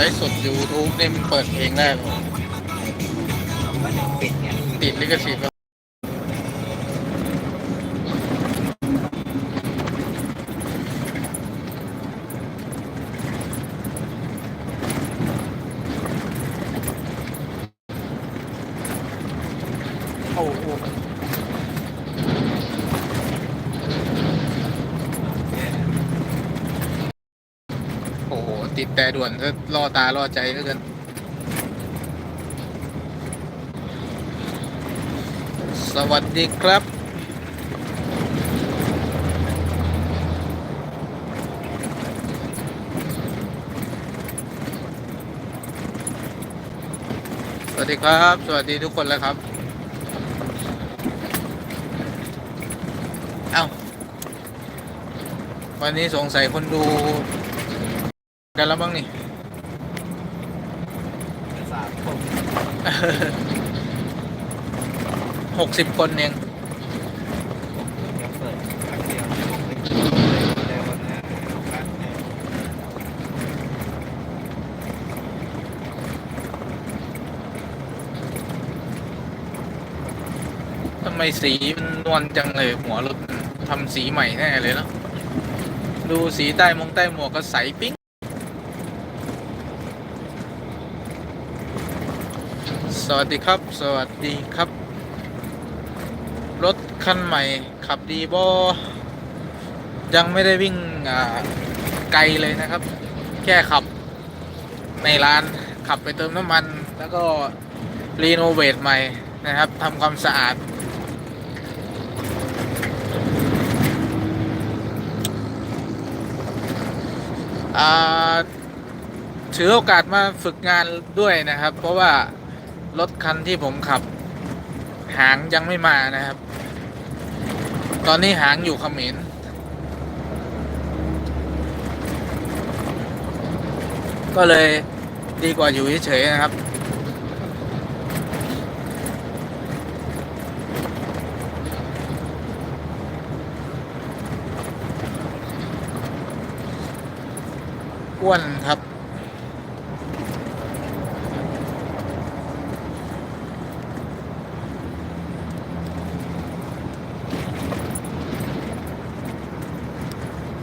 ไลฟ์สดยูทูบเนี่ยมันเปิดเพลงได้หรอก็ยังปิดไงติดลิขสิทธิ์ปะ โอ้โห โอ้โห ติดแต่ด่วน ก็ล่อตาล่อใจเหลือเกินสวัสดีครับสวัสดีครับ สวัสดีทุกคนแล้วครับ เอ้า วันนี้สงสัยคนดู กันแล้วบ้างนี่ สามคน หกสิบคนเองทำไมสีมันนวลจังเลยหัวรถทำสีใหม่แน่เลยเนาะดูสีใต้มงใต้หมวกก็ใสปิ๊ง สวัสดีครับ สวัสดีครับ รถคันใหม่ ขับดีบอยังไม่ได้วิ่งไกลเลยนะครับ แค่ขับในร้านขับไปเติมน้ำมัน แล้วก็รีโนเวทใหม่นะครับทำความสะอาดอถือโอกาสมาฝึกงานด้วยนะครับ เพราะว่า รถคันที่ผมขับ หางยังไม่มานะครับ ตอนนี้หางอยู่เขมรก็เลยดีกว่าอยู่เฉยๆนะครับ อ้วนครับ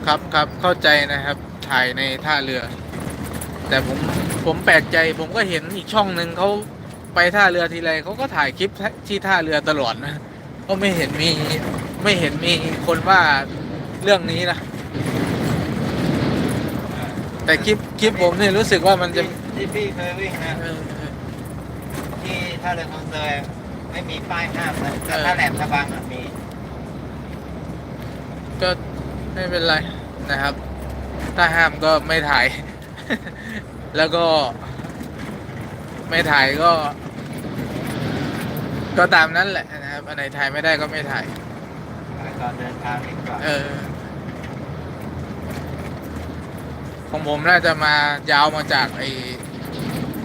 ครับครับเข้าใจนะครับถ่ายในท่าเรือ แต่ผมผมแปลกใจผมก็เห็นอีกช่องหนึ่งเขาไปท่าเรือทีไรเขาก็ถ่ายคลิปที่ท่าเรือตลอดนะก็ไม่เห็นมีไม่เห็นมีคนว่าเรื่องนี้นะแต่คลิปคลิปผมเนี่ยรู้สึกว่ามันจะที่พี่เคยวิ่งนะเออที่ท่าเรือคลองเตยไม่มีป้ายห้ามนะแต่เออถ้าแหลมฉบังอะมีก็ ไม่เป็นไรนะครับ ถ้าห้ามก็ไม่ถ่าย แล้วก็ ไม่ถ่ายก็ ก็ตามนั้นแหละนะครับ อันไหนถ่ายไม่ได้ก็ไม่ถ่าย ตอนเดินทางดีกว่าเออ ของผมน่าจะมายาวมาจากไอ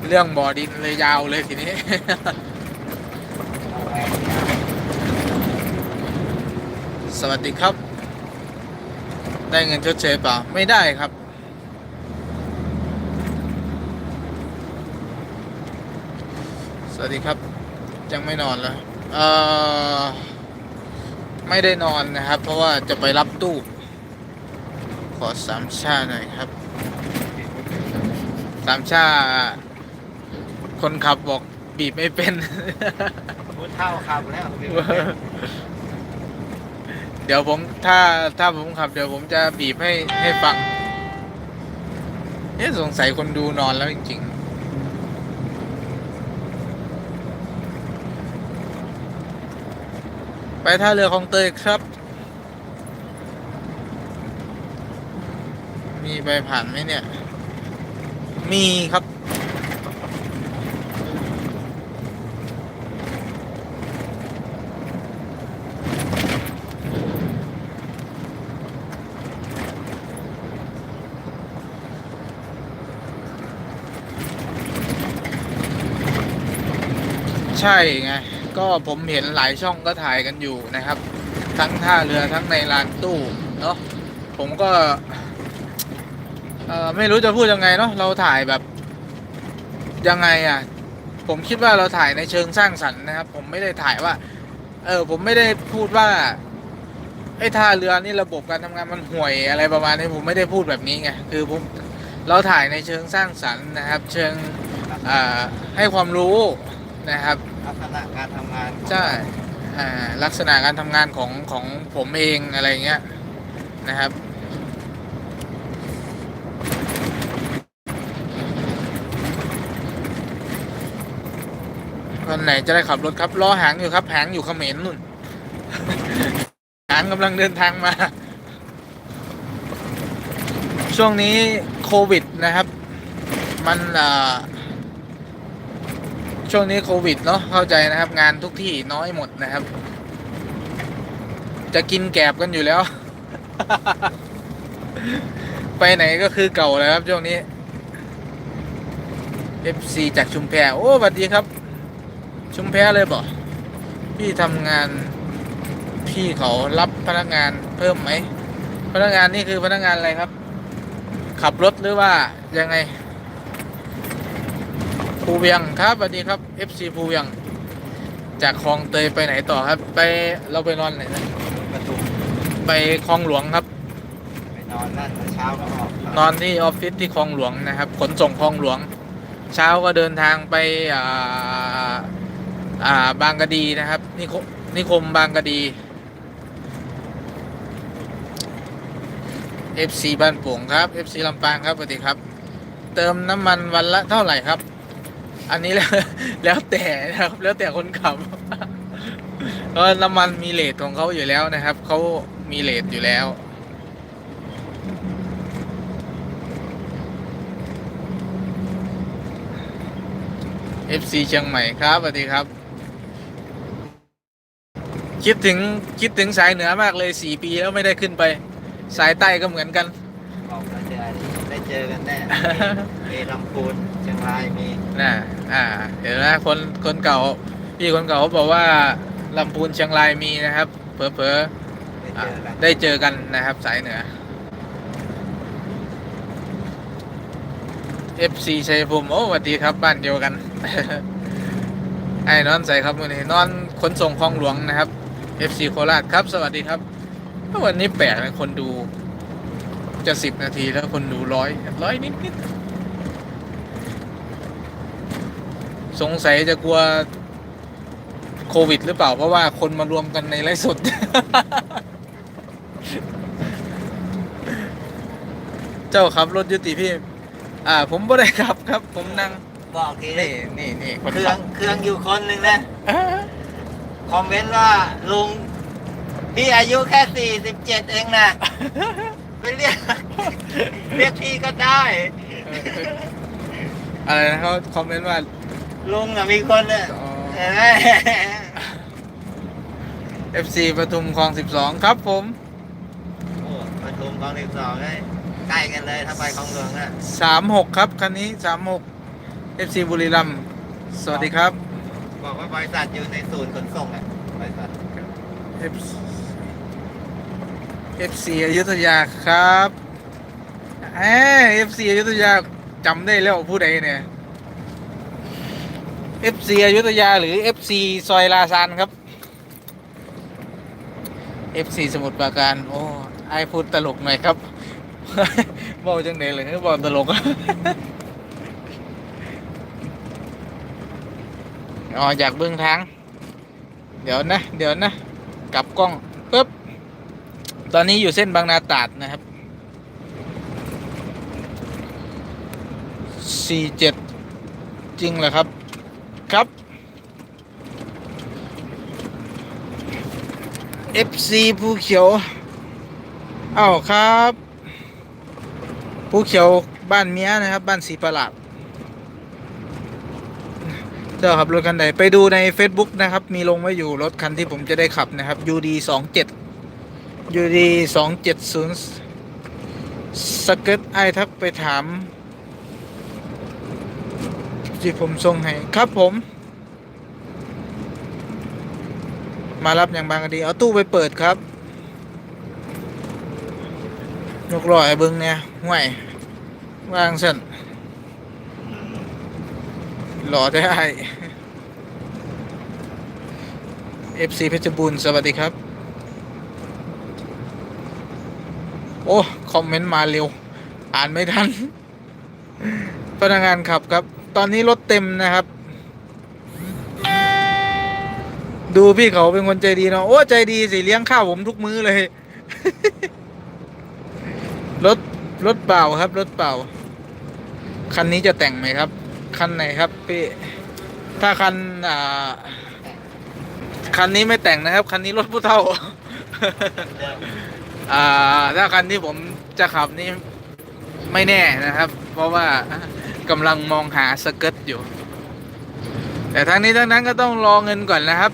เรื่องบ่อดินเลยยาวเลยทีนี้เอาแหวนสวัสดีครับ ได้เงินชดเชยเปล่า ไม่ได้ครับ สวัสดีครับ ยังไม่นอนแล้วเอ่อไม่ได้นอนนะครับ เพราะว่าจะไปรับตู้ ขอสามชาหน่อยครับ สามชา คนขับบอกบีบไม่เป็น พูดเท่าขับแล้วเดี๋ยวผมถ้าถ้าผมขับ เดี๋ยวผมจะบีบให้ให้ฟังเอ๊ะสงสัยคนดูนอนแล้วจริง ๆ ไปท่าเรือของเตยครับ มีไปผ่านไหมเนี่ย มีครับ ใช่ไง ก็ผมเห็นหลายช่องก็ถ่ายกันอยู่นะครับ ทั้งท่าเรือทั้งในลานตู้เนาะผมก็เออไม่รู้จะพูดยังไงเนาะเราถ่ายแบบยังไงอะ ผมคิดว่าเราถ่ายในเชิงสร้างสรรค์นะครับ ผมไม่ได้ถ่ายว่า เออ ผมไม่ได้พูดว่าไอ้ท่าเรือนี่ระบบการทำงานมันห่วยอะไรประมาณนี้ผมไม่ได้พูดแบบนี้ไงคือผมเราถ่ายในเชิงสร้างสรรค์นะครับ เชิงให้ความรู้นะครับ ลักษณะการทำงานใช่อ่าลักษณะการทำงานของของผมเองอะไรเงี้ยนะครับ วันไหนจะได้ขับรถครับล้อหางอยู่ครับหางอยู่เขมรนู่น หางกำลังเดินทางมา ช่วงนี้โควิดนะครับ มันอ่า ช่วงนี้โควิดเนาะเข้าใจนะครับ งานทุกที่น้อยหมดนะครับ จะกินแกบกันอยู่แล้ว ไปไหนก็คือเก่าแล้วครับช่วงนี้ FC จากชุมแพโอ้สวัสดีครับ ชุมแพเลยบ่พี่ทำงานพี่เขารับพนักงานเพิ่มไหมพนักงานนี่คือพนักงานอะไรครับ ขับรถหรือว่ายังไง ภูเวียงครับสวัสดีครับ FC ภูเวียง จากคลองเตยไปไหนต่อครับ ไปเราไปนอนไหนนะประตูไปคลองหลวงครับ ไปนอนนั่นเช้าก็ออกนอนที่ออฟฟิศที่คลองหลวงนะครับ ขนส่งคลองหลวง เช้าก็เดินทางไปอ่าอ่าบางกะดีนะครับนิคมนิคมบางกะดี FC บ้านโป่งครับ FC ลำปางครับสวัสดีครับ เติมน้ำมันวันละเท่าไหร่ครับ อันนี้แล้วแล้วแต่นะครับ แล้วแต่คนขับเพราะน้ำมันมีเลทของเขาอยู่แล้วนะครับเขามีเลทอยู่แล้ว FC เชียงใหม่ครับสวัสดีครับ คิดถึงคิดถึงสายเหนือมากเลยสี่ปีแล้วไม่ได้ขึ้นไป สายใต้ก็เหมือนกัน บอกว่าจะได้ เจอกันแน่ มีลำพูนเชียงรายมีน่ะอ่า เดี๋ยวนะคนคนเก่า พี่คนเก่าเขาบอกว่าลำพูนเชียงรายมีนะครับ เผลอได้ๆอะเจอกันได้เจอกันนะครับ สายเหนือ FC ชัยภูมิโอ้สวัสดีครับบ้านเดียวกัน ไอ้นอนใส่ครับมือนี้นอนขนส่งคลองหลวงนะครับ FC โคราชครับ สวัสดีครับ วันนี้แปลกนะคนดู จะสิบนาทีแล้วคนดูร้อยร้อยนิดนิดๆสงสัยจะกลัวโควิดหรือเปล่า เพราะว่าคนมารวมกันในไลฟ์สด เจ้าขับรถยุติพี่ อ่า ผมไม่ได้ขับครับ ผมนั่ง บอกทีนี่นี่นี่คนเครื่อขังบเครื่องอยู่คนหนึ่งนะอ่าคอมเมนต์ว่าลุงพี่อายุแค่สี่สิบเจ็ดเองนะ ไปเรียก เรียกพี่ก็ได้ อะไรนะเขาคอมเมนต์ว่าลุงอะมีคนเนี่ยอ๋อเห็นไหม FC ปทุมคลอง12ครับผมโอ้ปทุมคลองสิบสองเลยใกล้กันเลยถ้าไปคลองหลวงอะ36ครับคันนี้36 FC บุรีรัมย์สวัสดีครับ บอกว่าบริษัทอยู่ในศูนย์ขนส่งอะบริษัท FC FC อยุธยาครับแหม FC อยุธยาจำได้แล้วผู้ใดเนี่ย FC อยุธยาหรือ FC ซอยลาซานครับ FC สมุทรปราการ โอ้ไอพูดตลกหน่อยครับบอกจังไหนเลยบอกตลกอ๋อจากเบื้องทาง เดี๋ยวนะ เดี๋ยวนะ กลับกล้อง ตอนนี้อยู่เส้นบางนาตราดนะครับสี่เจ็ดจริงเหรอครับ ครับ FC ภูเขียวอ้าวครับภูเขียวบ้านเมียนะครับ บ้านสีประหลาดเจ้าขับรถคันใดไปดูใน Facebook นะครับ มีลงไว้อยู่รถคันที่ผมจะได้ขับนะครับ UD 27 UD 270สเกตไอทักไปถามที่ผมส่งให้ ครับผม มารับอย่างบางกดี เอาตู้ไปเปิดครับยกลอยเบิ้งเนี่ยห่วยวางเส้นรอได้ FC เพชรบูรณ์สวัสดีครับ โอ้คอมเมนต์มาเร็ว อ่านไม่ทันพนักงานขับครับ ตอนนี้รถเต็มนะครับ ดูพี่เขาเป็นคนใจดีเนาะโอ้ใจดีสิเลี้ยงข้าวผมทุกมื้อเลย รถรถเปล่าครับรถเปล่า คันนี้จะแต่งไหมครับ คันไหนครับพี่ถ้าคันอ่าคันนี้ไม่แต่งนะครับ คันนี้รถผู้เท่า อ่าถ้าคันที่ผมจะขับนี่ไม่แน่นะครับ เพราะว่ากำลังมองหาสเกิร์ตอยู่ แต่ทั้งนี้ทั้งนั้นก็ต้องรอเงินก่อนนะครับ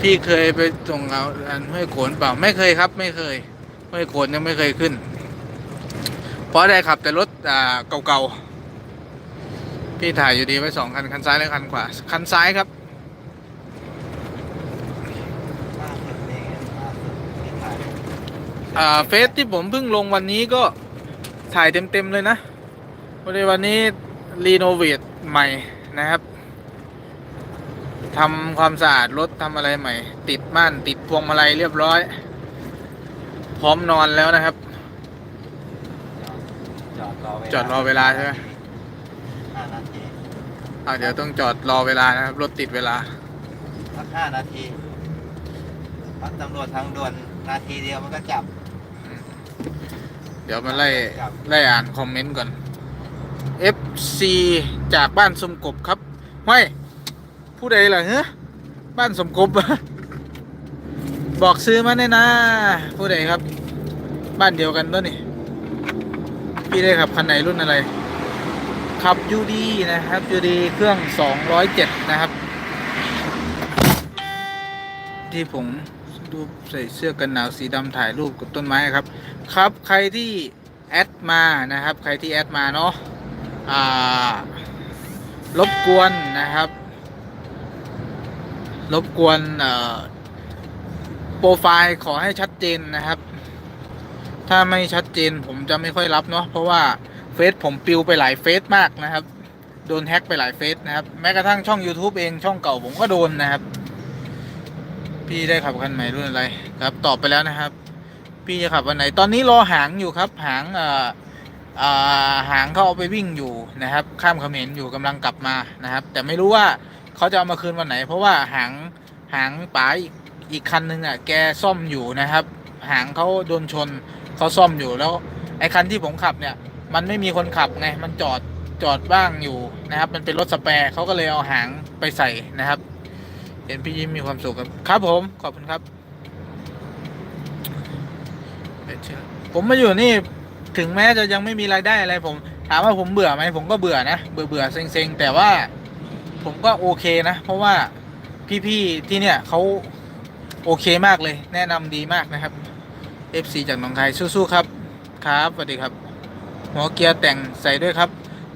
พี่เคยไปส่งเอาอันห้วยโขนเปล่าไม่เคยครับ ไม่เคยห้วยโขนยังไม่เคยขึ้น เพราะได้ขับแต่รถอ่าเก่าๆพี่ถ่ายอยู่ดีไว้สองคันคันซ้ายและคันขวาคันซ้ายครับ ล่าสุดนี่ไงล่าสุดที่ถ่าย อ่าเฟซที่ผมเพิ่งลงวันนี้ก็ถ่ายเต็มๆเลยนะวันนี้วันนี้รีโนเวทใหม่นะครับทำความสะอาดรถทำอะไรใหม่ ติดม่านติดพวงมาลัยเรียบร้อย พร้อมนอนแล้วนะครับ จอดรอเวลาจอดรอเวลาใช่ไหมห้านาทีอ่าเดี๋ยวต้องจอดรอเวลานะครับรถติดเวลาสักห้านาทีพักตำรวจทางด่วนนาทีเดียวมันก็จับ เดี๋ยวมาไล่ครับ ไล่อ่านคอมเมนต์ก่อน FC จากบ้านสมกบครับไม่ผู้ใดล่ะเฮ้บ้านสมกบ บอกซื้อมาแน่นะ ผู้ใดครับ บ้านเดียวกันตัวนี่พี่ได้ขับคันไหนรุ่นอะไร ขับยูดีนะครับยูดีเครื่อง 207 นะครับ ที่ผม ดูใส่เสื้อกันหนาวสีดำถ่ายรูปกับต้นไม้ครับ ครับใครที่แอดมานะครับ ใครที่แอดมาเนาะอ่ารบกวนนะครับ รบกวนเอ่อโปรไฟล์ขอให้ชัดเจนนะครับ ถ้าไม่ชัดเจนผมจะไม่ค่อยรับเนาะเพราะว่าเฟซผมปิวไปหลายเฟซมากนะครับ โดนแฮ็กไปหลายเฟซนะครับ แม้กระทั่งช่อง YouTube เองช่องเก่าผมก็โดนนะครับ พี่ได้ขับคันใหม่รุ่นอะไรครับ ตอบไปแล้วนะครับ พี่จะขับวันไหน ตอนนี้รอหางอยู่ครับ หางเอ่อเอ่อหางเขาเอาไปวิ่งอยู่นะครับ ข้ามเขมรอยู่กำลังกลับมานะครับ แต่ไม่รู้ว่าเขาจะเอามาคืนวันไหน เพราะว่าหางหางป๋าอีกอีกคันนึงอะแกซ่อมอยู่นะครับ หางเขาโดนชนเขาซ่อมอยู่แล้ว ไอ้คันที่ผมขับเนี่ย มันไม่มีคนขับไงมันจอดจอดว่างอยู่นะครับ มันเป็นรถสแปร์เขาก็เลยเอาหางไปใส่นะครับ เห็นพี่ยิ้มมีความสุขครับ ครับผม ขอบคุณครับ ผมมาอยู่นี่ ถึงแม้จะยังไม่มีรายได้อะไร ผม ถามว่าผมเบื่อไหมผมก็เบื่อนะเบื่อเบื่อเซ็งเแต่ว่า ผมก็โอเคนะ เพราะว่าพี่ๆที่เนี่ยเขาโอเคมากเลย แนะนำดีมากนะครับ FC จากหนองคายสู้ๆครับ ครับสวัสดีครับ หัวเกียร์แต่งใส่ด้วยครับ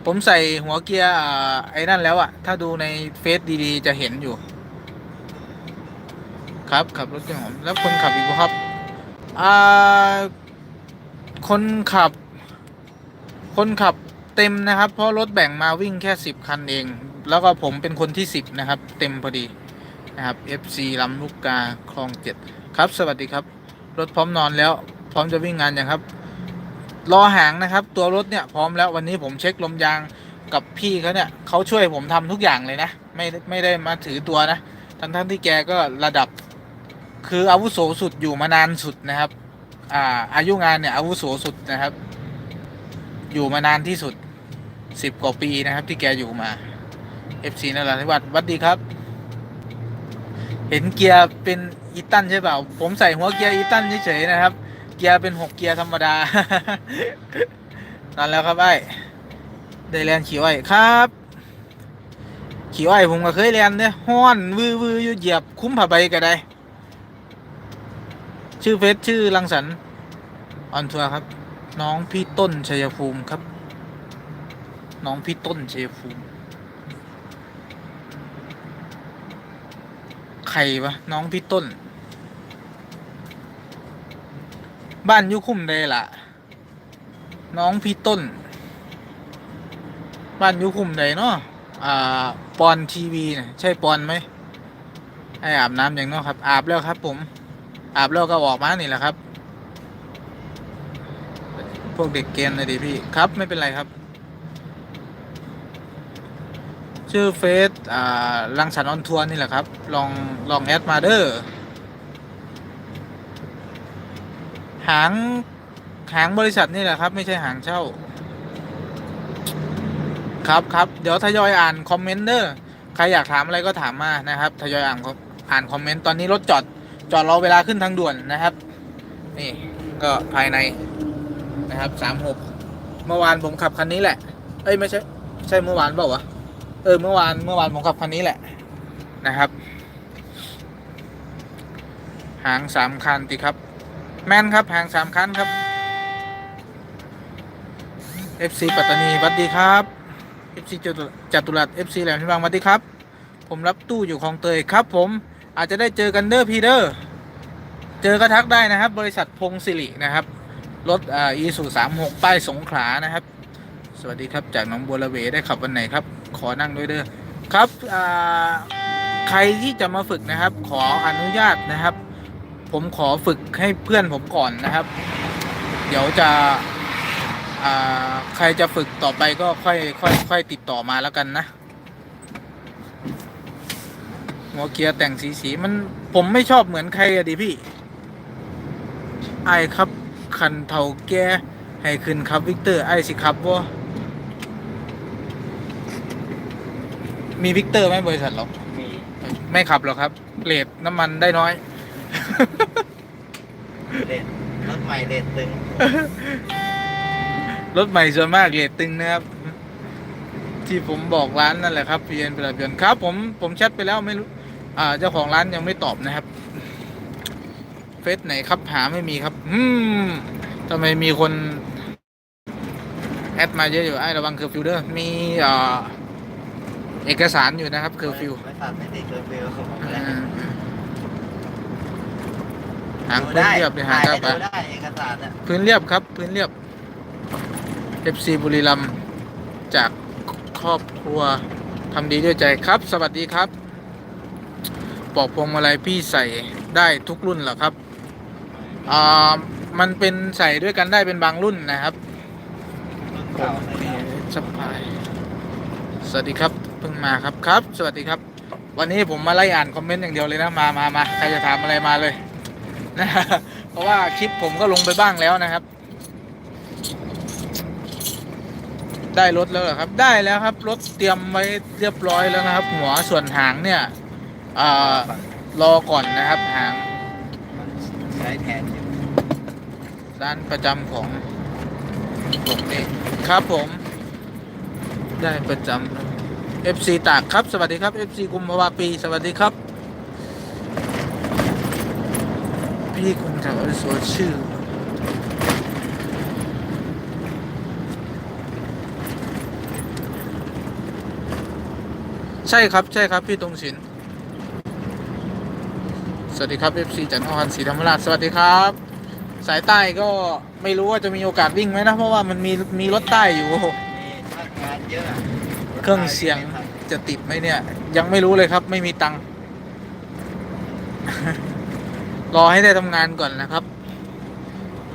ผมใส่หัวเกียร์ไอ้นั่นแล้วอะถ้าดูในเฟซดีๆ จะเห็นอยู่ ครับขับรถเก่งผมแล้วคนขับอีกครับอ่าคนขับ คนขับเต็มนะครับ เพราะรถแบ่งมาวิ่งแค่สิบคันเอง แล้วก็ผมเป็นคนที่สิบนะครับ เต็มพอดีนะครับ FC ลำลูกกาคลองเจ็ดครับ สวัสดีครับ รถพร้อมนอนแล้ว พร้อมจะวิ่งงานยังครับรอหางนะครับ ตัวรถเนี่ยพร้อมแล้ววันนี้ผมเช็คลมยางกับพี่เขาเนี่ยเขาช่วยผมทำทุกอย่างเลยนะ ไม่ไม่ได้มาถือตัวนะ ทั้งทั้งที่แกก็ระดับ คืออาวุโสสุดอยู่มานานสุดนะครับ อ่า อายุงานเนี่ยอาวุโสสุดนะครับ อยู่มานานที่สุดสิบกว่าปีนะครับ ที่แกอยู่มา FC นราธิวาสวัสดีครับ เห็นเกียร์เป็นอีตันใช่เปล่า ผมใส่หัวเกียร์อีตันเฉยๆนะครับ เกียร์เป็นหกเกียร์ธรรมดา นั่นแล้วครับไอ้ได้แลนขี่อ้อยครับขี่อ้อยผมก็เคยแลนเนี่ยห้อนวือวืออยู่เหยียบคุ้มผ้าใบก็ได้ ชื่อเฟซชื่อรังสรรค์ออนทัวร์ครับ น้องพี่ต้นชัยภูมิครับ น้องพี่ต้นชัยภูมิใครวะน้องพี่ต้น บ้านยุคุ้มเลยล่ะน้องพี่ต้น บ้านยุคุ้มใดเนาะอ่าปอนทีวีเนี่ยใช่ปอนไหมให้อาบน้ำอย่างเน้อครับ อาบแล้วครับผม อาบแล้วก็ออกมานี่แหละครับ พวกเด็กเกณฑ์นะดิพี่ครับไม่เป็นไรครับ ชื่อเฟซอ่าลังสันออนทัวร์นี่แหละครับ ลองลองแอดมาเดอร์หางหางบริษัทนี่แหละครับ ไม่ใช่หางเช่า ครับครับเดี๋ยวทยอยอ่านคอมเมนต์เด้อใครอยากถามอะไรก็ถามมานะครับ ทยอยอ่านอ่านคอมเมนต์ตอนนี้รถจอด จอดรอเวลาขึ้นทางด่วนนะครับ นี่ก็ภายในนะครับสามหกเมื่อวานผมขับคันนี้แหละ เอ้ยไม่ใช่ ใช่เมื่อวานเปล่าวะ เออเมื่อวานเมื่อวานผมขับคันนี้แหละนะครับ หางสามคันติครับ แม่นครับหางสามคันครับ FC ปัตตานีสวัสดีครับ FC จตุจัตุรัส FC แหลมพิบางสวัสดีครับ ผมรับตู้อยู่คลองเตยครับผม อาจจะได้เจอกันเด้อพีเดอร์เจอก็ทักได้นะครับ บริษัทพงศิรินะครับรถอ่าอีสุสามหกป้ายสงขลานะครับ สวัสดีครับจากหนองบัวระเวได้ขับวันไหนครับ ขอนั่งด้วยเด้อครับอ่าใครที่จะมาฝึกนะครับ ขออนุญาตนะครับ ผมขอฝึกให้เพื่อนผมก่อนนะครับ เดี๋ยวจะใครจะฝึกต่อไปก็ค่อยค่อยค่อยติดต่อมาแล้วกันนะ หัวเกียร์แต่งสีสีมันผมไม่ชอบเหมือนใครอะดิพี่ ไอครับ คันเทาแก่ให้ขึ้นครับวิกเตอร์ไอสิครับว่ามีวิกเตอร์ไหมบริษัทเรามีไม่ขับหรอกครับเลทน้ำมันได้น้อยเลดรถใหม่เลดตึง รถใหม่ส่วนมากเลทตึงนะครับ ที่ผมบอกร้านนั่นแหละครับพีเอ็นเป็นเดือนครับ ผมผมแชทไปแล้วไม่รู้อ่า เจ้าของร้านยังไม่ตอบนะครับ เฟซไหนครับหาไม่มีครับ อืมทำไมมีคน แอดมาเยอะอยู่ไอ้ระวังเคอร์ฟิวเดอร์มีอ่าเอกสารอยู่นะครับเคอร์ฟิวบริษัทไม่ติดเคอร์ฟิวอืมหางพื้นเรียบเลยหางถ่ายกระให้ปะดูได้เอกสารอะพื้นเรียบครับ พื้นเรียบ FC บุรีรัมย์จากครอบครัวทำดีด้วยใจครับ สวัสดีครับ ปอกพวงมาลัยพี่ใส่ได้ทุกรุ่นเหรอครับอ่ามันเป็นใส่ด้วยกันได้เป็นบางรุ่นนะครับรุ่นเก่าเลยนี่นะสปายสวัสดีครับเพิ่งมาครับครับ สวัสดีครับ วันนี้ผมมาไล่อ่านคอมเมนต์อย่างเดียวเลยนะมามามาใครจะถามอะไรมาเลยนะเพราะว่าคลิปผมก็ลงไปบ้างแล้วนะครับ ได้รถแล้วเหรอครับ ได้แล้วครับรถเตรียมไว้เรียบร้อยแล้วนะครับ หัวส่วนหางเนี่ย รอก่อนนะครับหางใช้แทนร้านประจำของผมเองครับผม ได้ประจำ FC ตากครับ สวัสดีครับ FC กุมภาวะปี สวัสดีครับ พี่คงจะเอาสวชื่อใช่ครับ ใช่ครับ พี่ตรงศิลป์ สวัสดีครับ FC จากนครศรีธรรมราชสวัสดีครับ สายใต้ก็ไม่รู้ว่าจะมีโอกาสวิ่งไหมนะ เพราะว่ามันมีมีรถใต้อยู่ งานเยอะเครื่องเสียงจะติดไหมเนี่ย ยังไม่รู้เลยครับ ไม่มีตังค์ รอให้ได้ทำงานก่อนนะครับ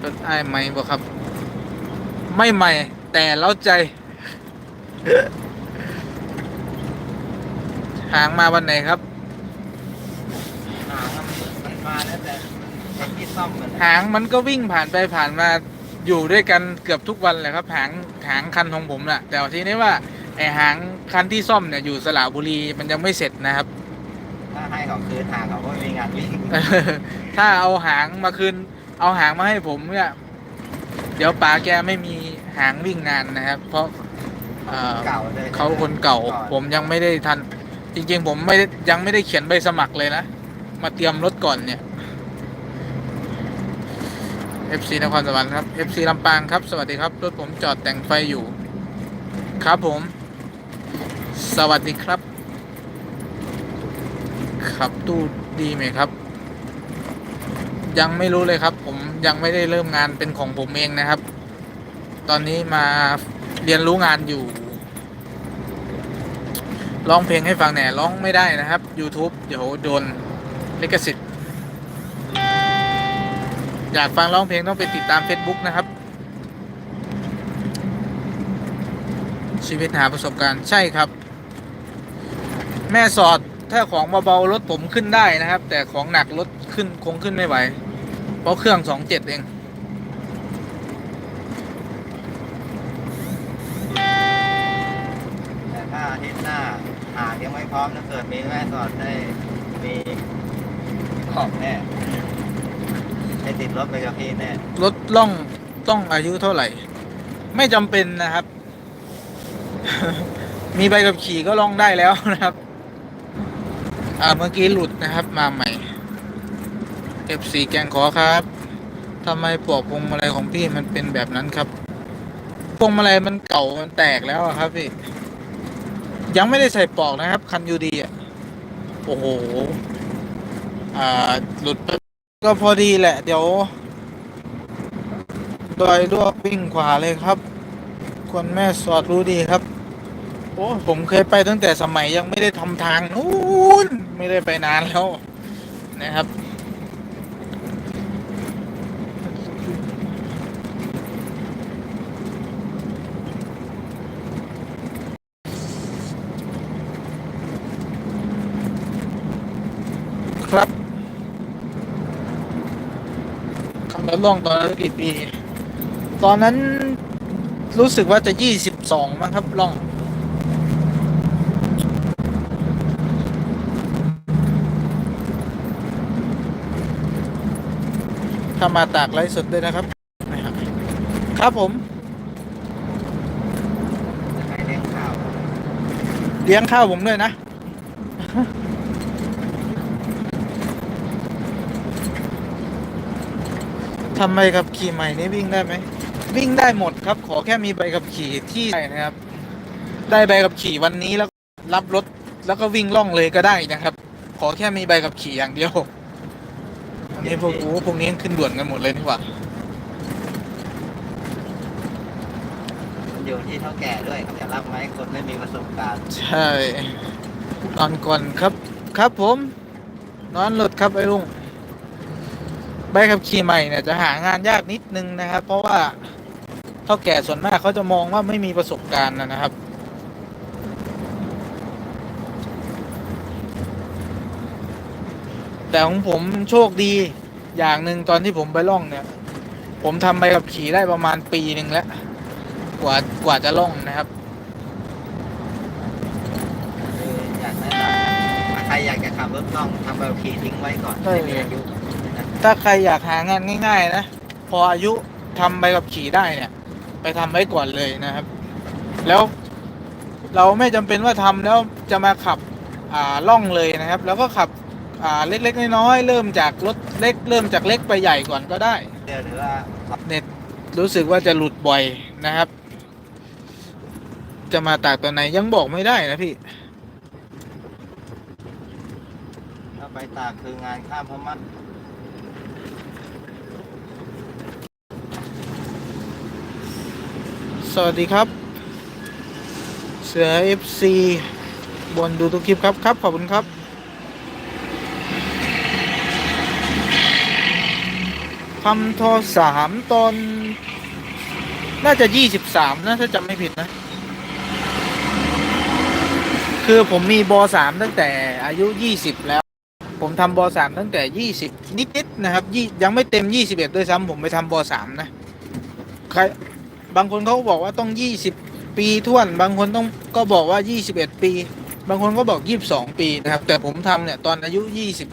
รถไอ้ายไหมบ่ครับ ไม่ใหม่ แต่เล้าใจ หางมาวันไหนครับ หางมัน มาแล้วแต่ไอ้ที่ซ่อมมันหางมันก็วิ่งผ่านไปผ่านมาอยู่ด้วยกันเกือบทุกวันเลยครับหางหางคันของผมน่ะ แต่ทีนี้ว่าไอหางคันที่ซ่อมเนี่ยอยู่สระบุรีมันยังไม่เสร็จนะครับ ถ้าให้เขาคืนทางเขาก็ไม่มีงานวิ่งถ้าเอาหางมาคืนเอาหางมาให้ผมเนี่ยเดี๋ยวป๋าแกไม่มีหางวิ่งงานนะครับ เพราะเอ่อเก่าเลยเขาคนเก่าอนผมยังไม่ได้ทัน จริง ๆ ผมไม่ได้ยังไม่ได้เขียนใบสมัครเลยนะ มาเตรียมรถก่อนเนี่ย FC นครสวรรค์ครับ FC ลำปางครับ สวัสดีครับ รถผมจอดแต่งไฟอยู่ ครับผม สวัสดีครับ ขับตู้ดีไหมครับ ยังไม่รู้เลยครับ ผมยังไม่ได้เริ่มงานเป็นของผมเองนะครับ ตอนนี้มาเรียนรู้งานอยู่ร้องเพลงให้ฟังแหน่ร้องไม่ได้นะครับ YouTube เดี๋ยวโดน ลิขสิทธิ์อยากฟังร้องเพลงต้องไปติดตาม Facebook นะครับ ชีวิตหาประสบการณ์ใช่ครับ แม่สอดถ้าของเบาๆรถผมขึ้นได้นะครับ แต่ของหนักรถขึ้นคงขึ้นไม่ไหว เพราะเครื่อง27เองแต่ถ้าอาทิตย์หน้าหากยังไม่พร้อมถ้าเกิดมีแม่สอดได้มี ของแน่ให้ติดรถไปกับพี่แน่รถล่องต้องอายุเท่าไหร่ ไม่จำเป็นนะครับ มีใบขับขี่ก็ล่องได้แล้วนะครับ อ่าเมื่อกี้หลุดนะครับ มาใหม่ F4 แกงขอครับทำไมปลอกพวงมาลัยของพี่มันเป็นแบบนั้นครับพวงมาลัยมันเก่ามันแตกแล้วอะครับพี่ยังไม่ได้ใส่ปลอกนะครับ คันยูดีอะโอ้โห อ่าหลุดไปก็พอดีแหละ เดี๋ยวดอยลวกวิ่งขวาเลยครับ คนแม่สอดรู้ดีครับ โอ้ผมเคยไปตั้งแต่สมัยยังไม่ได้ทำทางนู้นไม่ได้ไปนานแล้วนะครับครับ ล่องตอนนั้นกี่ปี ตอนนั้นรู้สึกว่าจะยี่สิบสองมั้งครับล่อง ถ้ามาตากไลฟ์สดด้วยนะครับนะครับครับผมจะให้เลี้ยงข้าวเลี้ยงข้าวผมด้วยนะ ทำไมขับขี่ใหม่นี้วิ่งได้ไหม วิ่งได้หมดครับ ขอแค่มีใบขับขี่ที่ใช่นะครับ ได้ใบขับขี่วันนี้แล้วรับรถแล้วก็วิ่งล่องเลยก็ได้นะครับ ขอแค่มีใบขับขี่อย่างเดียวอันนี้พวกโอ้พวกนี้ขึ้นด่วนกันหมดเลยนี่หว่าอยู่ที่เท่าแก่ด้วยเขาจะรับไหมคนไม่มีประสบการณ์ ใช่นอนก่อนครับ ครับผม นอนหลุดครับไอ้ลุง ใบขับขี่ใหม่เนี่ยจะหางานยากนิดนึงนะครับ เพราะว่าเท่าแก่ส่วนมากเขาจะมองว่าไม่มีประสบการณ์นะนะครับ แต่ของผมโชคดีอย่างหนึ่งตอนที่ผมไปล่องเนี่ย ผมทำใบขับขี่ได้ประมาณปีหนึ่งแล้ว กว่ากว่าจะล่องนะครับคืออยากแนะนำถ้าใครอยากจะขับรถล่องทำแบบขี่ทิ้งไว้ก่อนใช่ให้มีอายุนะ ถ้าใครอยากหางานง่าย ๆ นะ พออายุทำใบขับขี่ได้เนี่ย ไปทำไว้ก่อนเลยนะครับ แล้วเราไม่จำเป็นว่าทำแล้วจะมาขับอ่าล่องเลยนะครับ แล้วก็ขับอ่าเล็กๆน้อยๆเริ่มจากรถเล็ก เริ่มจากเล็กไปใหญ่ก่อนก็ได้ เดี๋ยวหรือว่าเน็ตรู้สึกว่าจะหลุดบ่อยนะครับ จะมาตากตัวไหนยังบอกไม่ได้นะพี่ ถ้าไปตากคืองานข้ามพม่า สวัสดีครับ เสือ FC บนดูทุกคลิปครับครับ ขอบคุณครับคำทอสามตอน น่าจะยี่สิบสามนะ ถ้าจำไม่ผิดนะ คือผมมีบอสามตั้งแต่อายุยี่สิบแล้ว ผมทำบอสามตั้งแต่ยี่สิบนิดๆนะครับยี่ยังไม่เต็มยี่สิบเอ็ดด้วยซ้ำผมไปทำบอสามนะใคร บางคนเขาก็บอกว่าต้องยี่สิบปีท้วน บางคนต้องก็บอกว่ายี่สิบเอ็ดปี บางคนก็บอกยี่สิบสองปีนะครับ แต่ผมทำเนี่ยตอนอายุยี่สิบ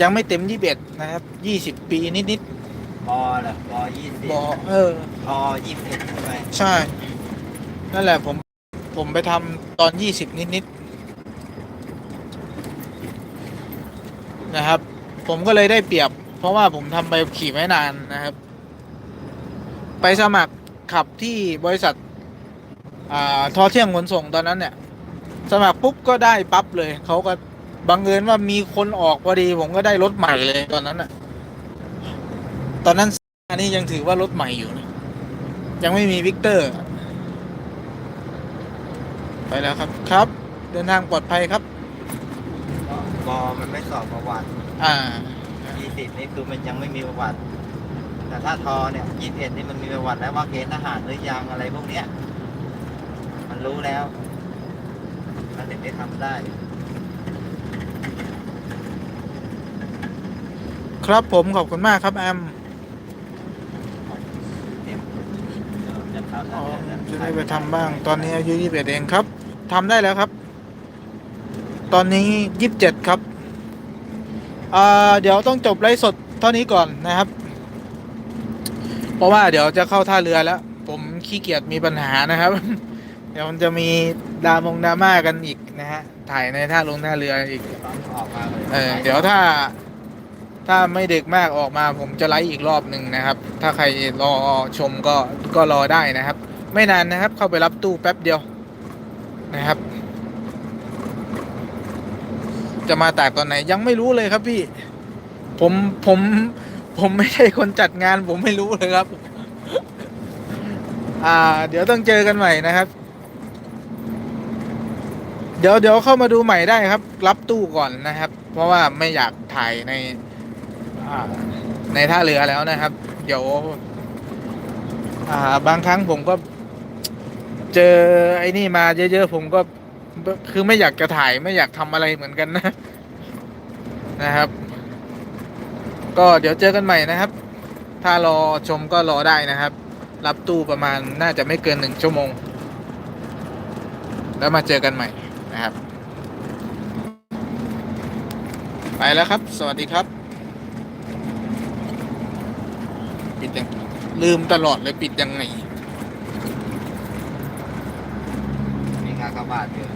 ยังไม่เต็มยี่สิบเอ็ดนะครับยี่สิบปีนิดปอเหรอปอยี่สิบๆบอกเออ ปอยี่สิบเอ็ดใช่ไหมใช่ นั่นแหละผมผมไปทำตอนยี่สิบนิด ๆ นะครับ ผมก็เลยได้เปรียบ เพราะว่าผมทำไปขี่ไม่นานนะครับ ไปสมัคร ขับที่บริษัทอ่าทอเที่ยงขนส่งตอนนั้นเนี่ย สมัครปุ๊บก็ได้ปั๊บเลยเขาก็บังเอิญว่ามีคนออกพอดี ผมก็ได้รถใหม่เลยตอนนั้นอะตอนนั้นอันนี้ยังถือว่ารถใหม่อยู่นะยังไม่มีวิกเตอร์ ไปแล้วครับครับ เดินทางปลอดภัยครับบอมันไม่สอบประวัติ อ่า ยี่สิบนี่คือมันยังไม่มีประวัติ แต่ถ้าทอเนี่ยยี่สิบเอ็ดนี่มันมีประวัติแล้วว่าเกณฑ์ทหารหรือยังอะไรพวกเนี้ย มันรู้แล้ว มันถึงได้ทำได้ ครับผมขอบคุณมากครับแอมเนี่ยเดี๋ยวจะเข้าอ๋อแล้วจะได้ไปทำบ้าง ตอนนี้อายุยี่สิบเอ็ดเองครับทำได้แล้วครับ ตอนนี้ยี่สิบเจ็ดครับอ่าเดี๋ยวต้องจบไลฟ์สดเท่านี้ก่อนนะครับ เพราะว่าเดี๋ยวจะเข้าท่าเรือแล้ว ผมขี้เกียจมีปัญหานะครับ เดี๋ยวมันจะมีดามงดราม่ากันอีกนะฮะ ถ่ายในท่าลงท่าเรืออีก ออกมาเลยเออ เดี๋ยวถ้า ถ้าไม่ดึกมากออกมา ผมจะไลฟ์อีกรอบหนึ่งนะครับ ถ้าใครรอชมก็ก็รอได้นะครับ ไม่นานนะครับ เข้าไปรับตู้แป๊บเดียวนะครับ จะมาตากตอนไหนยังไม่รู้เลยครับพี่ ผมผม ผมไม่ใช่คนจัดงานผมไม่รู้เลยครับ อ่า เดี๋ยวต้องเจอกันใหม่นะครับ เดี๋ยวเดี๋ยวเข้ามาดูใหม่ได้ครับ รับตู้ก่อนนะครับ เพราะว่าไม่อยากถ่ายในในท่าเรือแล้วนะครับ เดี๋ยว อ่า บางครั้งผมก็ เจอไอ้นี่มาเยอะๆผมก็คือไม่อยากจะถ่ายไม่อยากทำอะไรเหมือนกันนะ นะครับ ก็เดี๋ยวเจอกันใหม่นะครับ ถ้ารอชมก็รอได้นะครับ รับตู้ประมาณน่าจะไม่เกินหนึ่งชั่วโมง แล้วมาเจอกันใหม่นะครับ ไปแล้วครับ สวัสดีครับ ปิดยังลืมตลอดเลยปิดยังไงมีงานกระบาดอยู่